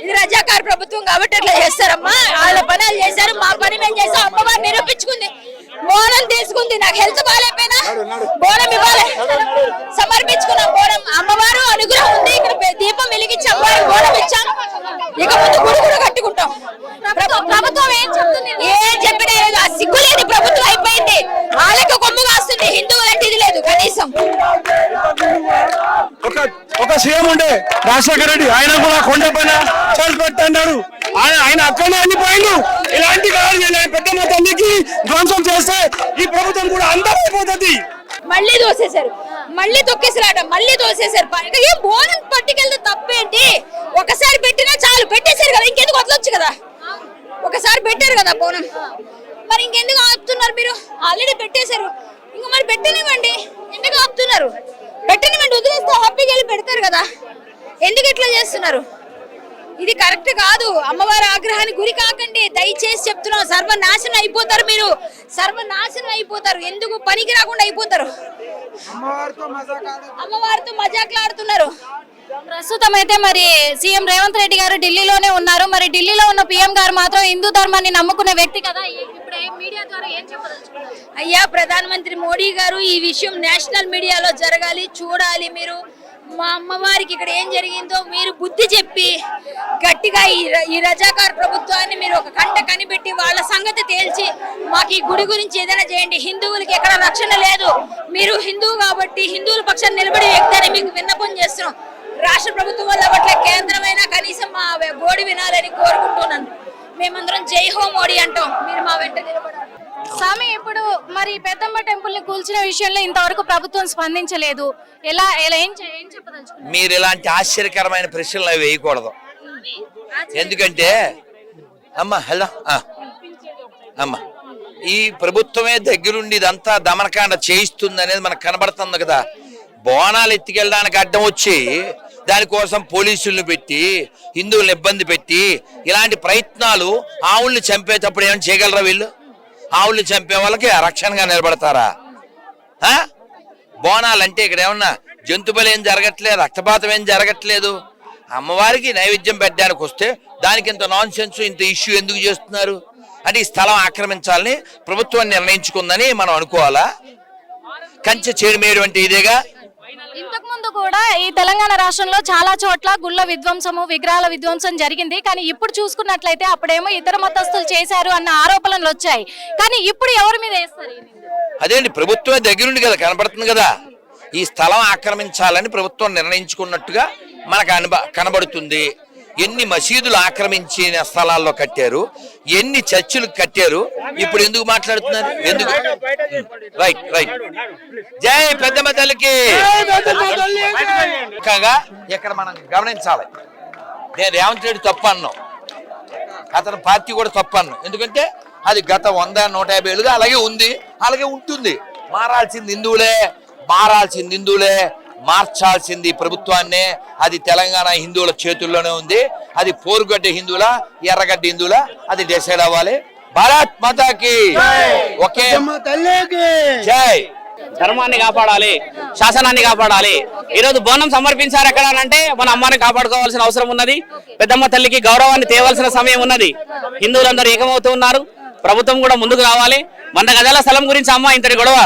ఇది రజాకార్ ప్రభుత్వం కాబట్టి అట్లా చేస్తారమ్మా. వాళ్ళ పని వాళ్ళు చేశారు మా పని మేము చేసాం అమ్మవారు నిరూపించుకుంది. బోనం తీసుకుంది. నాకు హెల్త్ బాగాలేకపోయినా బోనం ఇవ్వాలి. సమర్పించుకున్నాం బోనం. అమ్మవారు అనుగ్రహం ఉంది. ఇక్కడ దీపం వెలిగించి అమ్మవారికి బోనం ఇచ్చాం. ఇక ముందు గుడి కూడా కట్టుకుంటాం. ప్రభుత్వం ఏం చెప్తుంది? ఏం చెప్పినా లేదు ఆ సిగ్గులేని ప్రభుత్వం అయిపోయింది వాళ్ళకి కొమ్ము కాస్తుంది హిందువులంటే ఇది లేదు కనీసం ఒక ఒక సీఎం ఉండే. రాజశేఖర రెడ్డి ఆయన కూడా కొండ పైన చనిపెట్టి అన్నాడు ఆయన ఆయన అక్కడనే అల్లిపోయిండు ఇలాంటి కాదు ఇలాంటి పెద్ద మొత్తానికి ధ్వంసం చేస్తే ఈ ప్రభుత్వం కూడా అందమైపోతుంది. మళ్ళీ దోసేశారు మళ్ళీ తొక్కేసారట మళ్ళీ దోసేశారు ఏం బోనం పట్టుకెళ్తే తప్పేంటి? ఒకసారి పెట్టినా చాలు. పెట్టేశారు కదా. ఇంకెందుకు వదలొచ్చు కదా? ఒకసారి పెట్టారు కదా బోనం. మరి ఇంకెందుకు ఆపుతున్నారు మీరు? ఆల్రెడీ పెట్టేశారు. ఇంకా మరి పెట్టనివ్వండి. ఎందుకు ఆపుతున్నారు? పెట్టనివ్వండి వదిలేస్తే హ్యాపీగా వెళ్ళి పెడతారు కదా. ఎందుకు ఇట్లా చేస్తున్నారు? ఇది కరెక్ట్ కాదు. అమ్మవారి ఆగ్రహానికి గురి కాకండి. దయచేసి చెప్తున్నాం సర్వనాశనం అయిపోతారు మీరు. సర్వనాశనం అయిపోతారు. ఎందుకు పనికి రాకుండా అయిపోతారు? అమ్మవారితో మజాకులాడుతున్నారు ప్రస్తుతం అయితే మరి సీఎం రేవంత్ రెడ్డి గారు ఢిల్లీలోనే ఉన్నారు. మరి ఢిల్లీలో ఉన్న పీఎం గారు మాత్రం హిందూ ధర్మాన్ని నమ్ముకునే వ్యక్తి కదా అయ్యా ప్రధానమంత్రి మోడీ గారు ఈ విషయం నేషనల్ మీడియాలో జరగాలి చూడాలి మీరు. మా అమ్మవారికి ఇక్కడ ఏం జరిగిందో మీరు బుద్ధి చెప్పి గట్టిగా ఈ ఈ రజాకార్ ప్రభుత్వాన్ని మీరు ఒక కంట కనిపెట్టి వాళ్ళ సంగతి తేల్చి మాకు ఈ గుడి గురించి ఏదైనా చేయండి. హిందువులకి ఎక్కడ రక్షణ లేదు. మీరు హిందువు కాబట్టి హిందువుల పక్షాన్ని నిలబడి వ్యక్తి మీకు విన్నపం చేస్తున్నాం. రాష్ట్ర ప్రభుత్వం వల్ల అట్లే కేంద్రమైనా కనీసం మా గోడి వినాలని కోరుకుంటున్నాను. మేమందరం జై హో మోడీ అంటాం. మీరు మా వెంట నిలబడాలి. స్వామి ఇప్పుడు మరి పెద్దమ్మ టెంపుల్ని కూల్చిన విషయంలో ఇంతవరకు ప్రభుత్వం స్పందించలేదు. ఎలా ఎలా ఏం చే- ఏం చెప్పదలుచుకున్నారు? మీరు ఇలాంటి ఆశ్చర్యకరమైన ప్రశ్నలు అవి వేయకూడదు. ఎందుకంటే అమ్మ హలో అమ్మ ఈ ప్రభుత్వమే దగ్గరుండి ఇదంతా దమనకాండ చేయిస్తుంది అనేది మనకు కనబడుతుంది కదా. బోనాలు ఎత్తుకెళ్ళడానికి అడ్డం వచ్చి దానికోసం పోలీసులను పెట్టి హిందువులను ఇబ్బంది పెట్టి ఇలాంటి ప్రయత్నాలు ఆవుల్ని చంపేటప్పుడు ఏమైనా చేయగలరా వీళ్ళు? ఆవుల్ని చంపే వాళ్ళకి రక్షణగా నిలబడతారా? బోనాలు అంటే ఇక్కడ ఏమన్నా జంతు ఏం జరగట్లేదు రక్తపాతం ఏం జరగట్లేదు? అమ్మవారికి నైవేద్యం పెట్టడానికి వస్తే దానికి ఇంత నాన్ సెన్స్ ఇంత ఇష్యూ ఎందుకు చేస్తున్నారు? అంటే ఈ స్థలం ఆక్రమించాలని ప్రభుత్వం నిర్ణయించుకుందని మనం అనుకోవాలా? కంచె చేరుమేరు అంటే ఇదేగా? ఇంతకు ముందు కూడా ఈ తెలంగాణ రాష్ట్రంలో చాలా చోట్ల గుళ్ళ విధ్వంసము విగ్రహాల విధ్వంసం జరిగింది. కానీ ఇప్పుడు చూసుకున్నట్లయితే అప్పుడేమో ఇతర మతస్థులు చేశారు అన్న ఆరోపణలు వచ్చాయి. కానీ ఇప్పుడు ఎవరి మీద వేస్తారు అదేంటి? ప్రభుత్వమే దగ్గరుండి కదా కనబడుతుంది కదా. ఈ స్థలం ఆక్రమించాలని ప్రభుత్వం నిర్ణయించుకున్నట్టుగా మనకు కనబడుతుంది. ఎన్ని మసీదులు ఆక్రమించిన స్థలాల్లో కట్టారు? ఎన్ని చర్చిలు కట్టారు? ఇప్పుడు ఎందుకు మాట్లాడుతున్నారు? ఎందుకు? రైట్ రైట్ జై పెద్దమ్మ తల్లికి. కాగా ఇక్కడ మనం గమనించాలి. నేను రేవంత్ రెడ్డి తప్పు అన్నాం అతని పార్టీ కూడా తప్పు అన్నాం ఎందుకంటే అది గత వంద నూట యాభై ఏళ్ళుగా అలాగే ఉంది. అలాగే ఉంటుంది. మారాల్సింది హిందువులే. మారాల్సింది హిందువులే. మార్చాల్సింది ప్రభుత్వాన్నే. అది తెలంగాణ హిందువుల చేతుల్లోనే ఉంది. అది పోరుగడ్డ హిందువుల ఎర్రగడ్డ హిందువుల అది డిసైడ్ అవ్వాలి. భారత్ మాతాకి ఒకే జై! ధర్మాన్ని కాపాడాలి శాసనాన్ని కాపాడాలి. ఈ రోజు బోనం సమర్పించారు ఎక్కడ అంటే మన అమ్మని కాపాడుకోవాల్సిన అవసరం ఉన్నది. పెద్దమ్మ తల్లికి గౌరవాన్ని తేవాల్సిన సమయం ఉన్నది. హిందువులందరూ ఏకమవుతూ ఉన్నారు. ప్రభుత్వం కూడా ముందుకు రావాలి. వంద గజాల స్థలం గురించి అమ్మ ఇంతటి గొడవ.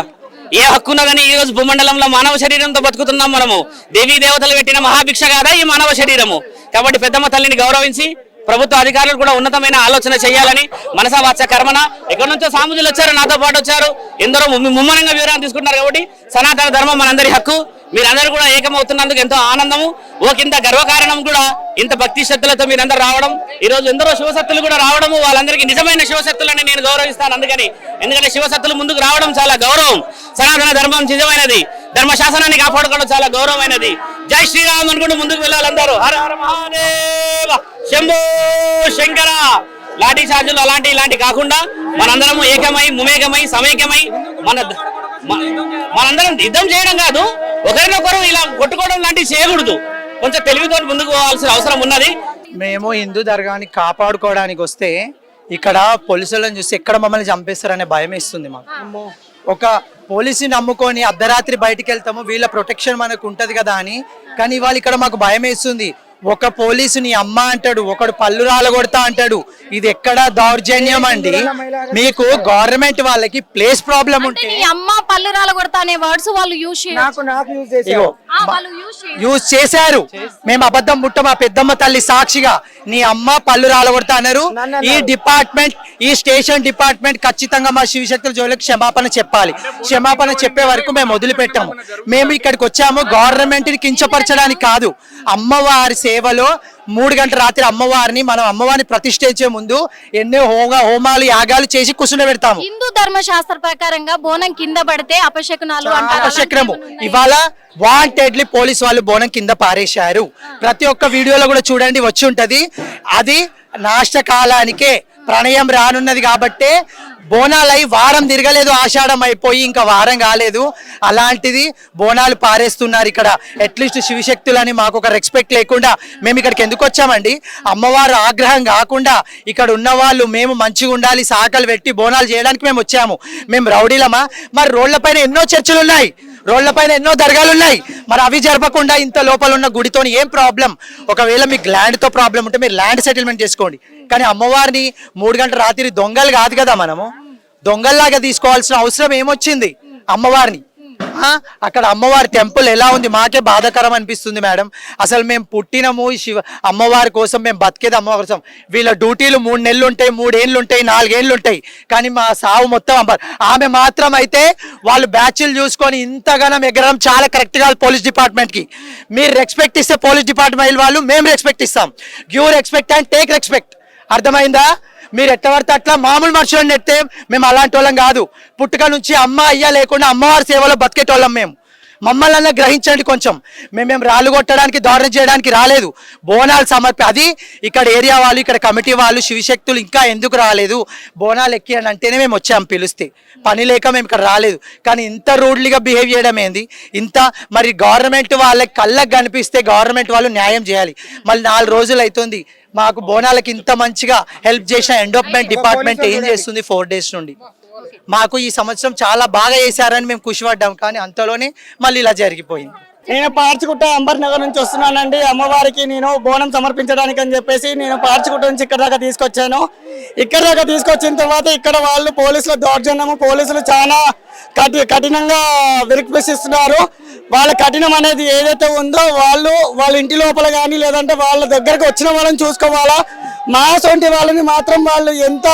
ఏ హక్కున్నదని ఈ రోజు భూమండలంలో మానవ శరీరంతో బతుకుతున్నాం మనము. దేవీ దేవతలు పెట్టిన మహాభిక్ష కాదా ఈ మానవ శరీరము. కాబట్టి పెద్దమ్మ తల్లిని గౌరవించి ప్రభుత్వ అధికారులు కూడా ఉన్నతమైన ఆలోచన చేయాలని మనసా వాచ కర్మన. ఎక్కడి నుంచో సాముజులు వచ్చారు నాతో పాటు వచ్చారు. ఎందరో ముమ్మనంగా వివరాలు తీసుకుంటున్నారు కాబట్టి సనాతన ధర్మం మనందరి హక్కు. మీరందరూ కూడా ఏకమవుతున్నందుకు ఎంతో ఆనందము. ఓకింత గర్వకారణం కూడా ఇంత భక్తి శక్తులతో మీరందరూ రావడం. ఈ రోజు ఎందరో శివశక్తులు కూడా రావడము వాళ్ళందరికీ నిజమైన శివశక్తులని నేను గౌరవిస్తాను అందుకని. ఎందుకంటే శివశక్తులు ముందుకు రావడం చాలా గౌరవం. సనాతన ధర్మం నిజమైనది. ధర్మ శాసనాన్ని కాపాడుకోవడం చాలా గౌరవమైనది. జై శ్రీరామ్ అనుకుంటూ ముందుకు వెళ్ళాలందరూ హర హర మహాదేవ. శంభో శంకర. లాఠీ చార్జులు అలాంటి ఇలాంటి కాకుండా మనందరము ఏకమై ముమేకమై సమైక్యమై మన మనందరం యుద్ధం చేయడం కాదు. ఒకరినొకరు ఇలా కొట్టుకోవడం లాంటివి చేయకూడదు. కొంచెం తెలివితో ముందుకు పోవాల్సిన అవసరం ఉన్నది. మేము హిందూ దర్గాని కాపాడుకోవడానికి వస్తే ఇక్కడ పోలీసులను చూసి ఎక్కడ మమ్మల్ని చంపేస్తారనే భయం ఇస్తుంది మాకు. ఒక పోలీసుని నమ్ముకొని అర్ధరాత్రి బయటికి వెళ్తాము వీళ్ళ ప్రొటెక్షన్ మనకు ఉంటది కదా అని. కానీ ఇవాళ ఇక్కడ మాకు భయం వేస్తుంది. ఒక పోలీసు నీ అమ్మ అంటాడు ఒకడు పళ్ళు రాలగొడతా అంటాడు. ఇది ఎక్కడ దౌర్జన్యం అండి. మీకు గవర్నమెంట్ వాళ్ళకి ప్లేస్ ప్రాబ్లం ఉంటే నీ అమ్మ పళ్ళు రాలగొడతా అనే వర్డ్స్ వాళ్ళు యూజ్ ఇగో వాళ్ళు యూజ్ యూజ్ చేశారు. మేము అబద్ధం ముట్ట మా పెద్దమ్మ తల్లి సాక్షిగా నీ అమ్మ పళ్ళు రాలగొడతా అన్నారు. ఈ డిపార్ట్మెంట్ ఈ స్టేషన్ డిపార్ట్మెంట్ ఖచ్చితంగా మా శివశక్తుల జోలికి క్షమాపణ చెప్పాలి. క్షమాపణ చెప్పే వరకు మేము వదిలిపెట్టాము. మేము ఇక్కడికి వచ్చాము. గవర్నమెంట్ని కించపరచడానికి కాదు. అమ్మవారి సేవలో మూడు గంటల రాత్రి అమ్మవారిని మనం అమ్మవారిని ప్రతిష్ఠించే ముందు ఎన్నో హోమ హోమాలు యాగాలు చేసి కుసున పెడతాము. హిందూ ధర్మశాస్త్ర ప్రకారంగా బోనం కింద పడితే అపశకునాలు అపశక్రము ఇవాళ వాంటెడ్లీ పోలీస్ వాళ్ళు బోనం కింద పారేశారు. ప్రతి ఒక్క వీడియోలో కూడా చూడండి వచ్చి ఉంటది. అది నాశకాలానికే ప్రణయం రానున్నది కాబట్టే బోనాలై వారం తిరగలేదు ఆషాఢం అయిపోయి ఇంకా వారం కాలేదు. అలాంటిది బోనాలు పారేస్తున్నారు ఇక్కడ. అట్లీస్ట్ శివశక్తులని మాకు ఒక రెస్పెక్ట్ లేకుండా మేము ఇక్కడికి ఎందుకు వచ్చామండి? అమ్మవారు ఆగ్రహం కాకుండా ఇక్కడ ఉన్న వాళ్ళు మేము మంచిగా ఉండాలి సాకలు పెట్టి బోనాలు చేయడానికి మేము వచ్చాము. మేము రౌడీలమా? మరి రోడ్లపైన ఎన్నో చర్చలు ఉన్నాయి రోడ్లపైన ఎన్నో దర్గాలు ఉన్నాయి మరి అవి జరపకుండా ఇంత లోపల ఉన్న గుడితోని ఏం ప్రాబ్లం? ఒకవేళ మీకు ల్యాండ్తో ప్రాబ్లం ఉంటే మీరు ల్యాండ్ సెటిల్మెంట్ చేసుకోండి. కానీ అమ్మవారిని మూడు గంటల రాత్రి దొంగలు కాదు కదా మనము? దొంగల్లాగా తీసుకోవాల్సిన అవసరం ఏమొచ్చింది? అమ్మవారిని. అక్కడ అమ్మవారి టెంపుల్ ఎలా ఉంది? మాకే బాధాకరం అనిపిస్తుంది మేడం. అసలు మేము పుట్టినము శివ అమ్మవారి కోసం మేము బతికేది అమ్మవారి కోసం. వీళ్ళ డ్యూటీలు మూడు నెలలు ఉంటాయి మూడేళ్ళు ఉంటాయి నాలుగేళ్ళు ఉంటాయి కానీ మా సావు మొత్తం అమ్మారు ఆమె మాత్రం అయితే వాళ్ళు బ్యాచ్లు చూసుకొని ఇంతగానం ఎగరడం చాలా కరెక్ట్ కాదు పోలీస్ డిపార్ట్మెంట్కి. మీరు రెస్పెక్ట్ ఇస్తే పోలీస్ డిపార్ట్మెంట్ వాళ్ళు మేము రెస్పెక్ట్ ఇస్తాం. Give respect and take respect. అర్థమైందా? మీరు ఎట్టబడితే అట్లా మామూలు మనుషులను నెట్టే మేము అలాంటి వాళ్ళం కాదు. పుట్టుక నుంచి అమ్మ అయ్యా లేకుండా అమ్మవారి సేవలో బతికేటోళ్ళం మేము. మమ్మల్ని అన్న గ్రహించండి కొంచెం. మేమేం రాళ్ళు కొట్టడానికి దారుణం చేయడానికి రాలేదు. బోనాలు సమర్పి అది ఇక్కడ ఏరియా వాళ్ళు ఇక్కడ కమిటీ వాళ్ళు శివశక్తులు ఇంకా ఎందుకు రాలేదు? బోనాలు ఎక్కి అని అంటేనే మేము వచ్చాం పిలిస్తే. పని లేక మేము ఇక్కడ రాలేదు. కానీ ఇంత రూడ్లీగా బిహేవ్ చేయడం ఏంది? ఇంత మరి గవర్నమెంట్ వాళ్ళకి కళ్ళకు కనిపిస్తే గవర్నమెంట్ వాళ్ళు న్యాయం చేయాలి. మళ్ళీ నాలుగు రోజులు అవుతుంది మాకు బోనాలకి ఇంత మంచిగా హెల్ప్ చేసిన ఎండోప్మెంట్ డిపార్ట్మెంట్ ఏం చేస్తుంది ఫోర్ డేస్ నుండి? మాకు ఈ సంవత్సరం చాలా బాగా చేశారని మేము ఖుషిపడ్డాం కానీ అంతలోనే మళ్ళీ ఇలా జరిగిపోయింది. నేను పార్చిగుట్ట అంబర్ నగర్ నుంచి వస్తున్నానండి. అమ్మవారికి నేను బోనం సమర్పించడానికి అని చెప్పేసి నేను పార్చిగుట్ట నుంచి ఇక్కడ దాకా తీసుకొచ్చాను. ఇక్కడ దాకా తీసుకొచ్చిన తర్వాత ఇక్కడ వాళ్ళు పోలీసుల దౌర్జన్యము పోలీసులు చాలా కఠి కఠినంగా విరిపిస్తున్నారు వాళ్ళ కఠినం అనేది ఏదైతే ఉందో వాళ్ళు వాళ్ళ ఇంటి లోపల కానీ లేదంటే వాళ్ళ దగ్గరకు వచ్చిన వాళ్ళని చూసుకోవాలా? మా సొంటి వాళ్ళని మాత్రం వాళ్ళు ఎంత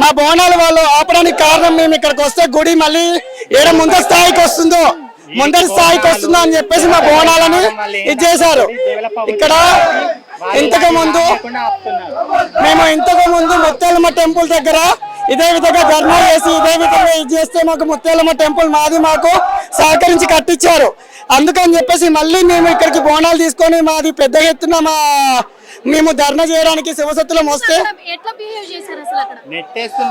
మా బోనాలు వాళ్ళు ఆపడానికి కారణం మేము ఇక్కడికి వస్తే గుడి మళ్ళీ ఏడ ముందర స్థాయికి వస్తుందో ముందరి స్థాయికి వస్తుందో అని చెప్పేసి మా బోనాలని ఇది చేశారు. ఇక్కడ ఇంతకు ముందు మేము ఇంతకు ముందు ముత్యాలమ్మ టెంపుల్ దగ్గర ఇదే విధంగా ధర్నా చేసి ఇదే విధంగా ఇది చేస్తే మాకు ముత్యాలమ్మ టెంపుల్ మాది మాకు సహకరించి కట్టించారు. అందుకని చెప్పేసి మళ్ళీ మేము ఇక్కడికి బోనాలు తీసుకొని మాది పెద్ద ఎత్తున మా మేము ధర్నా చేయడానికి శివసత్తులం వస్తే ఎట్లా బిహేవ్ చేశారు అసలు అక్కడ?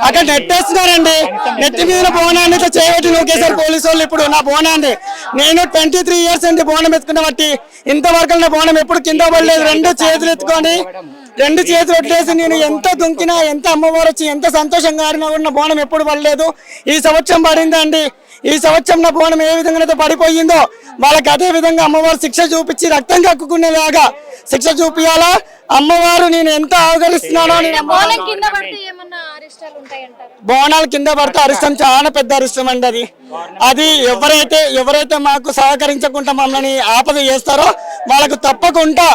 అక్కడ నెట్టేస్తున్నారండి. నెత్తి మీద బోనాన్ని చేయబట్టి నూకేశారు పోలీసు వాళ్ళు ఇప్పుడు నా బోనాన్ని. నేను ట్వంటీ త్రీ ఇయర్స్ అండి బోనం ఎత్తుకున్న బట్టి ఇంతవరకు నా బోనం ఎప్పుడు కింద పడలేదు. రెండు చేతులు ఎత్తుకొని రెండు చేతులు వదిలేసి నేను ఎంత దుంకినా ఎంత అమ్మవారు వచ్చి ఎంత సంతోషంగా ఆడినా కూడా నా బోనం ఎప్పుడు పడలేదు. ఈ సంవత్సరం పడిందండి ఈ సంవత్సరం నా బోనం ఏ విధంగా అయితే పడిపోయిందో వాళ్ళకి అదే విధంగా అమ్మవారు శిక్ష చూపించి రక్తం కక్కుకునేలాగా శిక్ష చూపియాలా? అమ్మవారు నేను ఎంత అవగలిస్తున్నానో నేను బోనం కింద పడితే ఏమన్నా అరిష్టాలు ఉంటాయంటారు? బోనాలు కింద పడితే అరిష్టం చాలా పెద్ద అరిష్టం అండి అది. అది ఎవరైతే ఎవరైతే మాకు సహకరించకుండా మమ్మల్ని ఆపద చేస్తారో వాళ్ళకు తప్పకుండా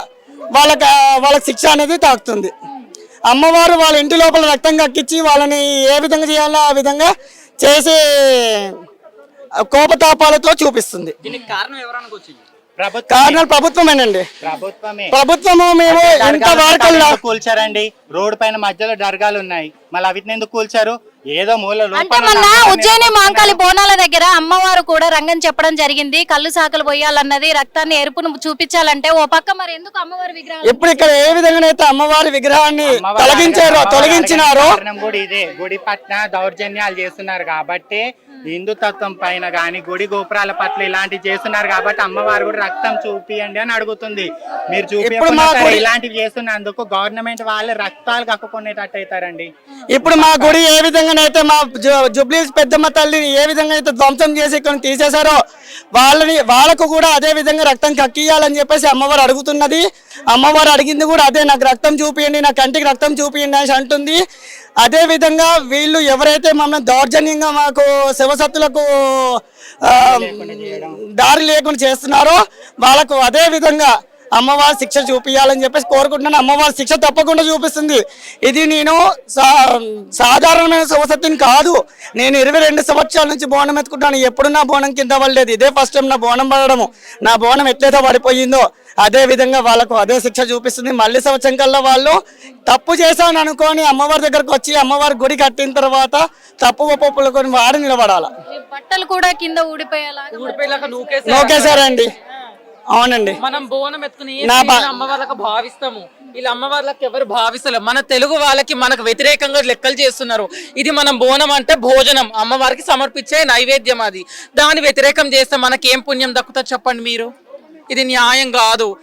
వాళ్ళకి వాళ్ళకి శిక్ష అనేది తాకుతుంది. అమ్మవారు వాళ్ళ ఇంటి లోపల రక్తం కక్కించి వాళ్ళని ఏ విధంగా చేయాలో ఆ విధంగా చేసే కోపతాపాలతో చూపిస్తుంది. కారణాలు ప్రభుత్వమేనండి. ప్రభుత్వమే. ప్రభుత్వము మేము ఎంత ఎందుకు కూల్చారండి? రోడ్డు పైన మధ్యలో దర్గాలు ఉన్నాయి. మళ్ళీ అవిటిని ఎందుకు కూల్చారు? ఏదో మూల అంటే లోపల మొన్న నమ్మకం ఉజ్జయిని మాంకాళి బోనాల దగ్గర అమ్మవారు కూడా రంగం చెప్పడం జరిగింది. కళ్ళు సాకలు పోయాలన్నది రక్తాన్ని ఎరుపును చూపించాలంటే ఓ పక్క మరి ఎందుకు అమ్మవారి విగ్రహాలు ఇప్పుడు ఇక్కడ ఏ విధంగానైతే అమ్మవారి విగ్రహాన్ని తొలగించారో తొలగించినారో కారణం కూడా ఇదే. గుడి పట్ల దౌర్జన్యాలు చేస్తున్నారు కాబట్టి హిందూ తత్వం పైన గాని గుడి గోపురాల పట్ల ఇలాంటివి చేస్తున్నారు కాబట్టి అమ్మవారు కూడా రక్తం చూపియండి అని అడుగుతుంది. మీరు చూపించకుండా ఇలాంటివి చేస్తున్నందుకు గవర్నమెంట్ వాళ్ళు రక్తాలు కక్కుకునేటట్టు అవుతారండి. ఇప్పుడు మా గుడి ఏ విధంగా విధంగానైతే మా జు- జుబ్లీస్ పెద్దమ్మ తల్లిని ఏ విధంగా అయితే ధ్వంసం చేసి ఇక్కడ తీసేశారో వాళ్ళని వాళ్ళకు కూడా అదే విధంగా రక్తం కక్కియాలని చెప్పేసి అమ్మవారు అడుగుతున్నది. అమ్మవారు అడిగింది కూడా అదే నాకు రక్తం చూపియండి నా కంటికి రక్తం చూపియండి అని అంటుంది. అదే విధంగా వీళ్ళు ఎవరైతే మమ్మల్ని దౌర్జన్యంగా మాకు శివసత్తులకు ఆ, దారి లేకుండా చేస్తున్నారో వాళ్ళకు అదే విధంగా అమ్మవారి శిక్ష చూపించాలని చెప్పేసి కోరుకుంటున్నాను. అమ్మవారి శిక్ష తప్పకుండా చూపిస్తుంది. ఇది నేను సా- సాధారణమైన శివసత్తిని కాదు నేను ఇరవై రెండు సంవత్సరాల నుంచి బోనం ఎత్తుకుంటాను ఎప్పుడు నా బోనం కింద పడలేదు. ఇదే ఫస్ట్ టైం నా బోనం పడడము. నా బోనం ఎట్లయితే పడిపోయిందో అదే విధంగా వాళ్ళకు అదే శిక్ష చూపిస్తుంది. మళ్ళీ సంవత్సరం కల్లా వాళ్ళు తప్పు చేశాను అనుకొని అమ్మవారి దగ్గరకు వచ్చి అమ్మవారి గుడి కట్టిన తర్వాత తప్పు ఒప్పుకొని వాడి నిలబడాలి. ఈ బట్టలు కూడా కింద ఊడిపోయేలా ఊడిపోయేలాగా నూకేసి నోకేశారండి. అవునండి. మనం బోనం ఎత్తుకుని అమ్మవార్లకు భావిస్తాము? వీళ్ళ అమ్మవార్లకు ఎవరు భావిస్తలేరు. మన తెలుగు వాళ్ళకి మనకు వ్యతిరేకంగా లెక్కలు చేస్తున్నారు. ఇది మనం బోనం అంటే భోజనం. అమ్మవారికి సమర్పించే నైవేద్యం అది. దాని వ్యతిరేకం చేస్తే మనకి ఏం పుణ్యం దక్కుతుంది చెప్పండి మీరు? ఇది న్యాయం కాదు.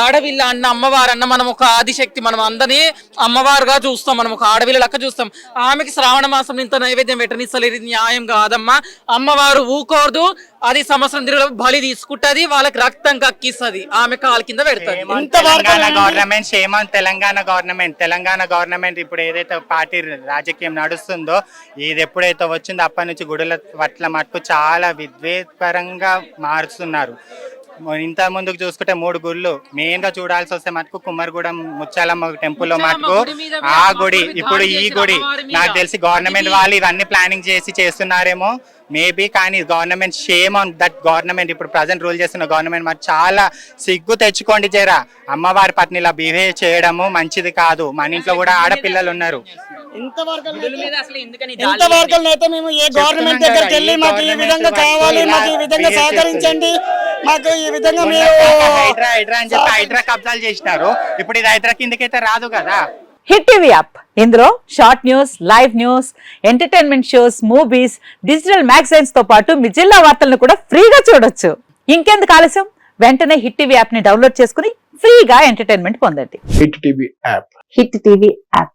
ఆడవిల్ల అన్న అమ్మవారు అన్న మనం ఒక ఆదిశక్తి మనం అందరినీ అమ్మవారుగా చూస్తాం మనం ఒక ఆడవిల్ల లెక్క చూస్తాం. ఆమెకి శ్రావణ మాసం ఇంత నైవేద్యం పెట్టనిస్తలేదు ఇది న్యాయం కాదమ్మా. అమ్మవారు ఊకోదు అది సంవత్సరం తిరిగి బలి తీసుకుంటది వాళ్ళకి రక్తం కక్కిస్తది ఆమె కాలు కింద పెడుతుంది. Telangana government shame on Telangana government Telangana government ఇప్పుడు ఏదైతే పార్టీ రాజకీయం నడుస్తుందో ఇది ఎప్పుడైతే వచ్చిందో అప్పటి నుంచి గుడుల పట్ల మటుకు చాలా విద్వేతపరంగా మారుస్తున్నారు. ఇంత ముందుకు చూసుకుంటే మూడు గుళ్ళు. మెయిన్గా చూడాల్సి వస్తే మటుకు కుమ్మరిగూడెం ముచ్చాలమ్మ టెంపుల్లో మటుకు ఆ గుడి. ఇప్పుడు ఈ గుడి. నాకు తెలిసి గవర్నమెంట్ వాళ్ళు ఇవన్నీ ప్లానింగ్ చేసి చేస్తున్నారేమో. మేబీ కానీ government shame on that government. ఇప్పుడు ప్రజెంట్ రూల్ చేస్తున్న గవర్నమెంట్ మరి చాలా సిగ్గు తెచ్చుకోండి జరా. అమ్మవారి ఇలా బిహేవ్ చేయడము మంచిది కాదు. మన ఇంట్లో కూడా ఆడపిల్లలు ఉన్నారు. ఇంతవరకు మీద అసలు ఎందుకని ఇంతవరకు అయితే మేము ఏ గవర్నమెంట్ దగ్గరికి వెళ్ళి మాకు ఈ విధంగా కావాలి మాకు ఈ విధంగా సహకరించండి మాకు ఈ విధంగా మీరు హైడ్రా హైడ్రా అని చెప్పి హైడ్రా కబ్జాలు చేసినారు. ఇప్పుడు ఇది హైడ్రా కిందకైతే రాదు కదా? Hit TV app. ఇందులో short news live news entertainment shows movies digital మ్యాగజైన్స్తో పాటు మీ జిల్లా వార్తలను కూడా ఫ్రీగా చూడొచ్చు. ఇంకెందుకు ఆలస్యం? వెంటనే హిట్ టీవీ యాప్ని డౌన్లోడ్ చేసుకుని ఫ్రీగా ఎంటర్టైన్మెంట్ పొందండి. Hit TV app. Hit TV app.